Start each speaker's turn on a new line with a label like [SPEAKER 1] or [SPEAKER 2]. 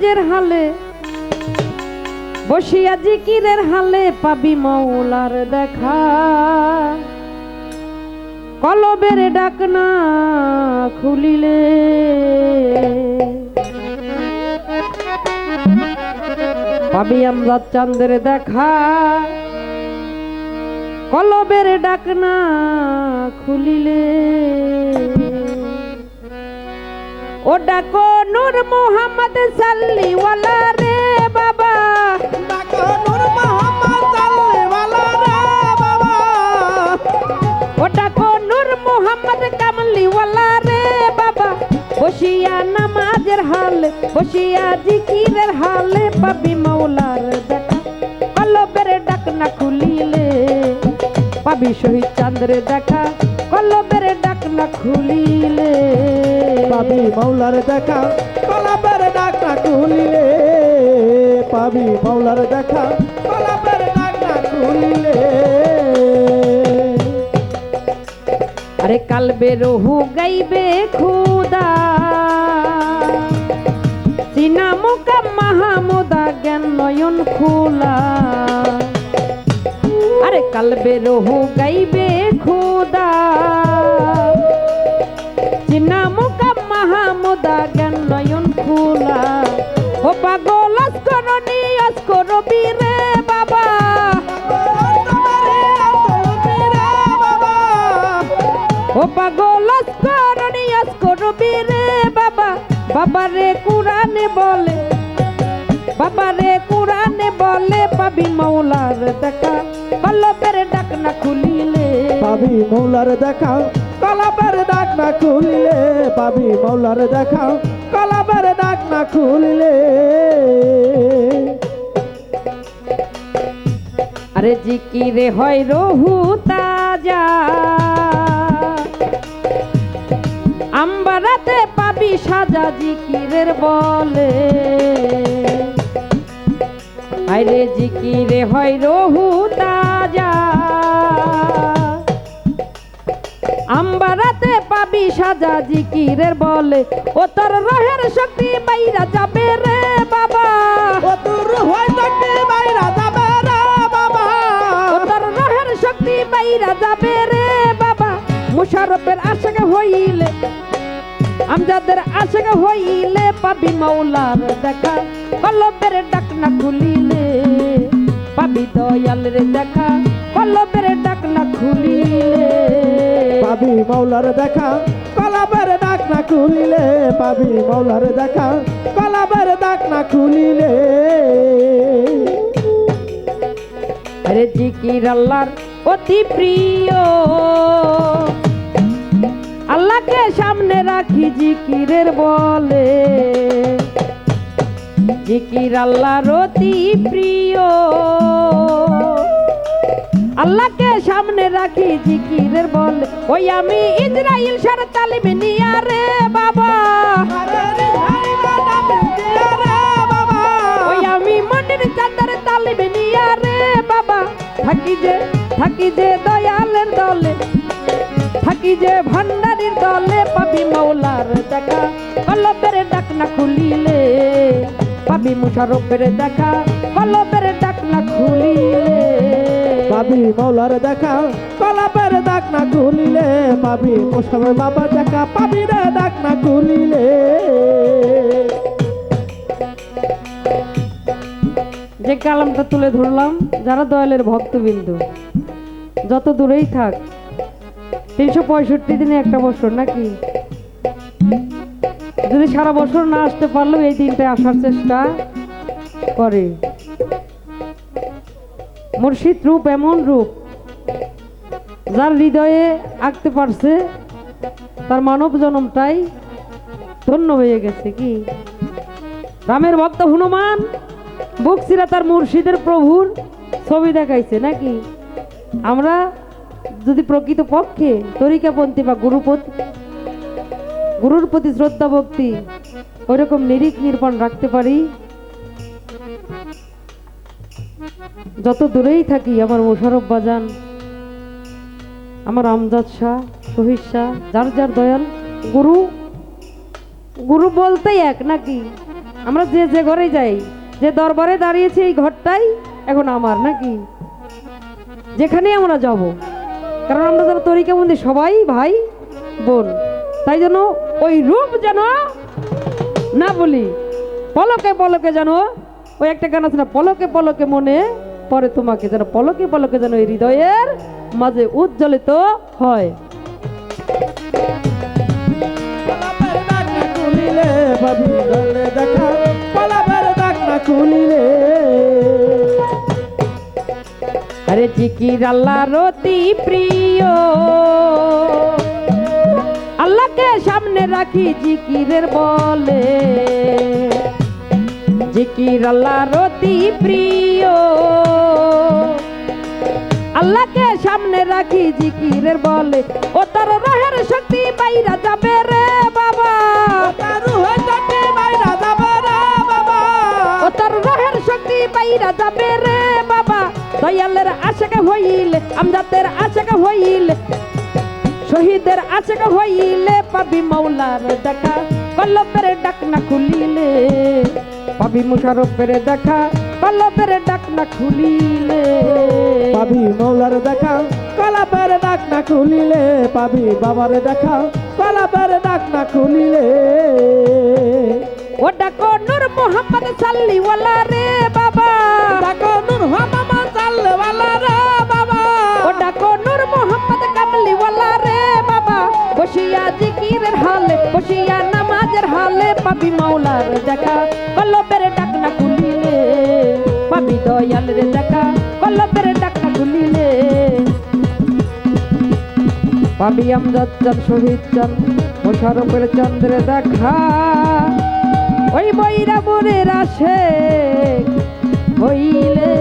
[SPEAKER 1] নামাজের হালে, বসিয়া জিকিরের হালে পাবি মৌলার দেখা। কলবের ডাকনা খুলিলে, পাবি আমরা চাঁদের দেখা। কলবের ডাকনা খুলিলে ও ডাকো নূর মোহাম্মদ সাল্লিওয়ালা রে বাবা।
[SPEAKER 2] ডাকো নূর মোহাম্মদ সাল্লিওয়ালা রে বাবা।
[SPEAKER 1] ও ডাকো নূর মোহাম্মদ কামলিওয়ালা রে বাবা। বসিয়া নামাজের হালে বসিয়া জিকিরের হালে পাবি মৌলার দেখা। কলবের ডাকনা খুলিলে পাবি শহীদ চাঁদের দেখা। কলবের ডাকনা খুলিলে।
[SPEAKER 2] পাবি মৌলার দেখা, কলাপের ডাকনা খুলিলে পাবি মৌলার দেখা, কলাপের ডাকনা খুলিলে।
[SPEAKER 1] আরে কালবে রহু গাইবে খুদা, সিনা মুকা মাহমুদা জ্ঞান নয়ন খোলা। আরে কালবে রহু গাইবে খুদা, সিনা মুকা মাহমুদা জ্ঞান নয়ন খোলা ও পাগল অস্করণী অস্করবি রে বাবা। ও পাগল করণি করবি রে বাবা বাবা। রে কুরানে বলে বাবা রে কুরানে বলে, পাবি মৌলার দেখা। কলবের ডাক না খুলিলে।
[SPEAKER 2] পাবি মৌলার দেখা। কলাপের ডাকনা খুলিলে, পাবি মৌলার দেখা। কলাপের ডাকনা খুলিলে।
[SPEAKER 1] আরে জিকিরে হয় রহু তাজা। আম্বারাতে পাবি সাজা জিকিরের বলে। আরে জিকিরে হয় রহু তাজা। আম্বারাতে পাবি সাজা জিকিরের বলে। ও তোর রহের শক্তি বাইরা যাবে রে বাবা।
[SPEAKER 2] ও তোর হয় শক্তি বাইরা যাবে রে বাবা।
[SPEAKER 1] ও তোর রহের শক্তি বাইরা যাবে রে বাবা। মুশারফের আশাক হইলে আমজাদের আশাক হইলে পাবি মৌলার দেখা কলবের ডাকনা খুলিলে পাবি দয়ালের দেখা কলবের ডাকনা খুলিলে।
[SPEAKER 2] পাবি মৌলার দেখা কলাপের ডাকনা খুলিলে। পাবি মৌলার দেখা কলাপের ডাকনা খুলিলে।
[SPEAKER 1] আরে জিকির আল্লাহর অতি প্রিয়। আল্লাহকে সামনে রাখি জিকিরের বলে। জিকির আল্লাহর অতি প্রিয়। আল্লাহকে সামনে রাখি জিকিরের বলে। ওই আমি ইসরাইল সার তালিম নিয়া রে বাবা। ওই আমি থাকি যে থাকি যে দয়ালের দলে, থাকি যে ভান্ডারির দলে পাবি মৌলার দেখা। কলবের ডাকনা খুলিলে পাবি মুশারফের দেখা। কলবের ডাকনা খুলিলে
[SPEAKER 2] পাবি মৌলার দেখা, কলাপের ডাকনা খুলিলে পাবি মোসামের বাবার দেখা পাবি রে ডাকনা খুলিলে।
[SPEAKER 1] যে কালামটা তুলে ধরলাম, যারা দয়ালের ভক্তবিন্দু, যত দূরেই থাক, তিনশো পঁয়ষট্টি দিনে একটা বছর নাকি? যদি সারা বছর না আসতে পারলেও এই দিনটায় আসার চেষ্টা করে। মুর্শিদ রূপ, এমন রূপ যার হৃদয়ে আঁকতে পারছে, তার মানব জনমটাই ধন্য হয়ে গেছে কি? রামের ভক্ত হনুমান, বক্সিরা তার মুর্শিদের প্রভুর ছবি দেখাইছে নাকি? আমরা যদি প্রকৃত পক্ষে তরিকাপন্থী বা গুরুপতি গুরুর প্রতি শ্রদ্ধা ভক্তি ওইরকম নিরিখ নির্পণ রাখতে পারি যত দূরেই থাকি, আমার মোশারফ বাজান, আমার আমজাদ শাহ, শহীদ শাহ, যার যার দয়াল, গুরু গুরু বলতেই এক নাকি? আমরা যে যে ঘরে যাই, যে দরবারে দাঁড়িয়েছি এই ঘরটাই এখন আমার নাকি? যেখানে আমরা যাব, কারণ আমরা যারা তরিকা মন্দি সবাই ভাই, বোন। তাই জন্য ওই রূপ যেন না বলি, পলকে পলকে যেন, ওই একটা গান আছে না, পলকে পলকে মনে পরে তোমাকে যেন পলকে পলকে যেন এই হৃদয়ের মাঝে উজ্জ্বলিত হয়।
[SPEAKER 2] দেখা না খুলিলে
[SPEAKER 1] আরে জিকির আল্লাহর অতি প্রিয়। আল্লাহকে সামনে রাখি জিকিরের বলে। জিকির আল্লাহর অতি প্রিয়। আল্লাহকে সামনে রাখি জিকিরের বলে। ও তার রহের শক্তি বাইরা যাবে রে বাবা। ও তার রহের শক্তি বাইরা যাবে রে বাবা। দয়ালের আশেকা হইলে আমজাদের আশেকা হইলে শহীদের আশেকা হইলে পাবি মাওলার দেখা। কল্লবের ডাক না খুলিলে। পাবি মুশারফের দেখা কল্লবের ডাক না খুলিলে।
[SPEAKER 2] পাবি মৌলার দেখা কলাপের ডাক না খুলিলে। পাবি বাবার দেখা কলাপের ডাক না খুলিলে।
[SPEAKER 1] ও ডাকো নূর মোহাম্মদ সাল্লিওয়ালা রে বাবা।
[SPEAKER 2] ডাকো নূর হামামা চাললে वाला রে বাবা।
[SPEAKER 1] ও ডাকো নূর মোহাম্মদ কামলিওয়ালা রে বাবা। বসিয়া জিকিরের হালে বসিয়া নামাজের হালে পাবি মাওলার দেখা। দয়াল রে দেখা কল্লতের টাকা খুলিলে পাবি আমজাদ চান শহীদ চান মোশারফের চন্দ্রে দেখা। ওই বৈরাবরের আসে হইলে।